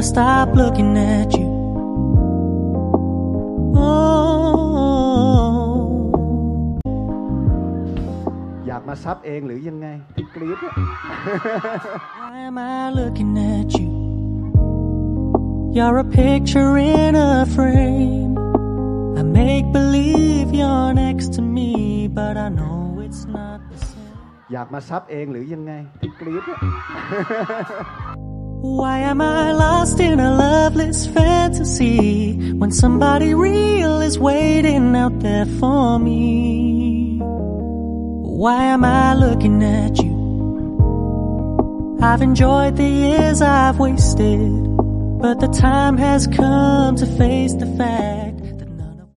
gonna stop looking at you. Oh. อยากมาซับเองหรือยังไงที่กรี๊ดเนี่ย Why am I looking at you? You're a picture in a frame. I make believe you're next to me, but I know it's not the same. อยากมาซับเองหรือยังไงที่กรี๊ดเนี่ย Why am I lost in a loveless fantasy when somebody real is waiting out there for me? Why am I looking at you? I've enjoyed the years I've wasted, but the time has come to face the fact